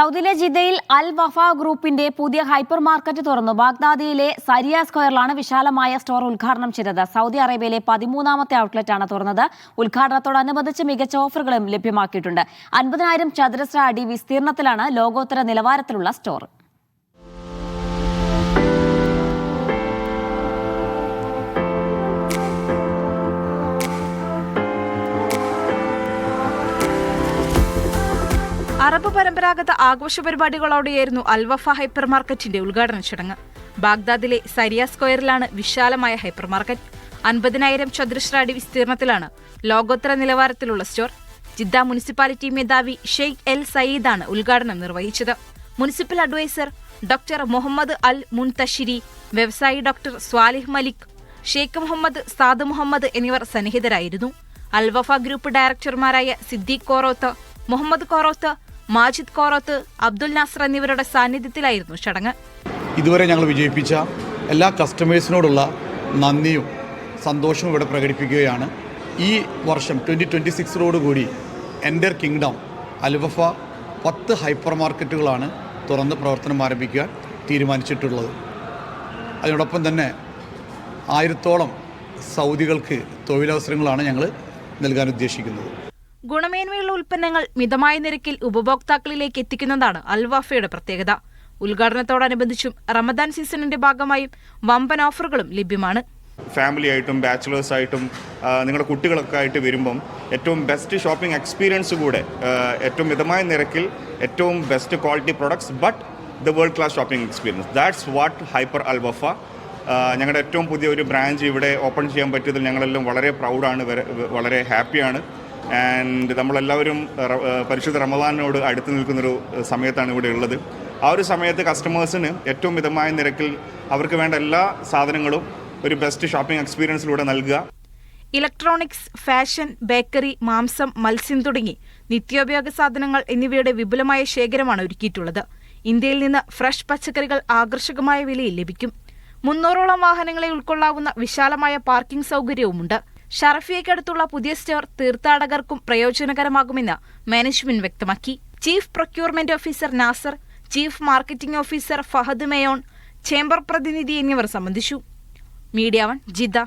സൗദിയിലെ ജിദ്ദയിൽ അൽ വഫ ഗ്രൂപ്പിന്റെ പുതിയ ഹൈപ്പർ മാർക്കറ്റ് തുറന്നു. ബാഗ്ദാദിയിലെ സരിയ സ്ക്വയറിലാണ് വിശാലമായ സ്റ്റോർ ഉദ്ഘാടനം ചെയ്തത്. സൗദി അറേബ്യയിലെ പതിമൂന്നാമത്തെ ഔട്ട്ലെറ്റാണ് തുറന്നത്. ഉദ്ഘാടനത്തോടനുബന്ധിച്ച് മികച്ച ഓഫറുകളും ലഭ്യമാക്കിയിട്ടുണ്ട്. അൻപതിനായിരം ചതുരശ്ര അടി വിസ്തീർണത്തിലാണ് ലോകോത്തര നിലവാരത്തിലുള്ള സ്റ്റോർ. അറബ് പരമ്പരാഗത ആഘോഷ പരിപാടികളോടെയായിരുന്നു അൽവഫ ഹൈപ്പർ മാർക്കറ്റിന്റെ ഉദ്ഘാടന ചടങ്ങ്. ബാഗ്ദാദിലെ സരിയ സ്ക്വയറിലാണ് വിശാലമായ ഹൈപ്പർ മാർക്കറ്റ് അൻപതിനായിരം ചതുരശ്ര അടി വിസ്തീർണത്തിലാണ് ലോകോത്തര നിലവാരത്തിലുള്ള സ്റ്റോർ. ജിദ്ദ മുനിസിപ്പാലിറ്റി മേധാവി ഷെയ്ഖ് എൽ സയീദാണ് ഉദ്ഘാടനം നിർവഹിച്ചത്. Municipal adviser doctor Muhammad Al Muntashiri വ്യവസായി ഡോക്ടർ സ്വാലിഹ് മലിക് ഷെയ്ഖ് മുഹമ്മദ് സാദ് മുഹമ്മദ് എന്നിവർ സന്നിഹിതരായിരുന്നു. അൽവഫ ഗ്രൂപ്പ് ഡയറക്ടർമാരായ സിദ്ദീഖ് കോറോത്ത് മുഹമ്മദ് കോറോത്ത് മാജിദ് കോറോത്ത് അബ്ദുൽ നാസർ എന്നിവരുടെ സാന്നിധ്യത്തിലായിരുന്നു ചടങ്ങ്. ഇതുവരെ ഞങ്ങൾ വിജയിപ്പിച്ച എല്ലാ കസ്റ്റമേഴ്സിനോടുള്ള നന്ദിയും സന്തോഷവും ഇവിടെ പ്രകടിപ്പിക്കുകയാണ്. ഈ വർഷം ട്വന്റി ട്വന്റി സിക്സിനോടുകൂടി എന്റർ കിങ്ഡം അൽവഫ പത്ത് ഹൈപ്പർ മാർക്കറ്റുകളാണ് തുറന്ന് പ്രവർത്തനം ആരംഭിക്കാൻ തീരുമാനിച്ചിട്ടുള്ളത്. അതിനോടൊപ്പം തന്നെ ആയിരത്തോളം സൗദികൾക്ക് തൊഴിലവസരങ്ങളാണ് ഞങ്ങൾ നൽകാൻ ഉദ്ദേശിക്കുന്നത്. ഗുണമേന്മയുള്ള ഉൽപ്പന്നങ്ങൾ മിതമായ നിരക്കിൽ ഉപഭോക്താക്കളിലേക്ക് എത്തിക്കുന്നതാണ് അൽവാഫയുടെ പ്രത്യേകത. ഉദ്ഘാടനത്തോടനുബന്ധിച്ചും റമദാൻ സീസണിന്റെ ഭാഗമായും വമ്പൻ ഓഫറുകളും ലഭ്യമാണ്. ഫാമിലി ആയിട്ടും ബാച്ചിലേഴ്സ് ആയിട്ടും നിങ്ങളുടെ കുട്ടികളൊക്കെ ആയിട്ട് വരുമ്പം ഏറ്റവും ബെസ്റ്റ് ഷോപ്പിംഗ് എക്സ്പീരിയൻസ് കൂടെ ഏറ്റവും മിതമായ നിരക്കിൽ ഏറ്റവും best quality products but the world class shopping experience that's what hyper Alwafa ഞങ്ങളുടെ ഏറ്റവും പുതിയ ഒരു ബ്രാഞ്ച് ഇവിടെ ഓപ്പൺ ചെയ്യാൻ പറ്റിയതിൽ ഞങ്ങളെല്ലാം വളരെ പ്രൗഡാണ് വളരെ ഹാപ്പിയാണ് ആൻഡ് നമ്മളെല്ലാവരും പരിശുദ്ധ റമദാനോട് അടുത്ത് നിൽക്കുന്നൊരു സമയത്താണ് ഇവിടെ ഉള്ളത്. ആ ഒരു സമയത്ത് കസ്റ്റമേഴ്സിന് ഏറ്റവും മിതമായ നിരക്കിൽ അവർക്ക് വേണ്ട എല്ലാ സാധനങ്ങളും ഒരു ബെസ്റ്റ് ഷോപ്പിംഗ് എക്സ്പീരിയൻസിലൂടെ നൽകുക. ഇലക്ട്രോണിക്സ് ഫാഷൻ ബേക്കറി മാംസം മത്സ്യം തുടങ്ങി നിത്യോപയോഗ സാധനങ്ങൾ എന്നിവയുടെ വിപുലമായ ശേഖരമാണ് ഒരുക്കിയിട്ടുള്ളത്. ഇന്ത്യയിൽ നിന്ന് ഫ്രഷ് പച്ചക്കറികൾ ആകർഷകമായ വിലയിൽ ലഭിക്കും. മുന്നൂറോളം വാഹനങ്ങളെ ഉൾക്കൊള്ളാവുന്ന വിശാലമായ പാർക്കിംഗ് സൗകര്യവുമുണ്ട്. ഷറഫിയയ്ക്കടുത്തുള്ള പുതിയ സ്റ്റോർ തീർത്ഥാടകർക്കും പ്രയോജനകരമാകുമെന്ന് മാനേജ്മെന്റ് വ്യക്തമാക്കി. Chief procurement officer Nasar chief marketing officer Fahad മേയോൺ chamber പ്രതിനിധി എന്നിവർ സംബന്ധിച്ചു. Media one Jeddah.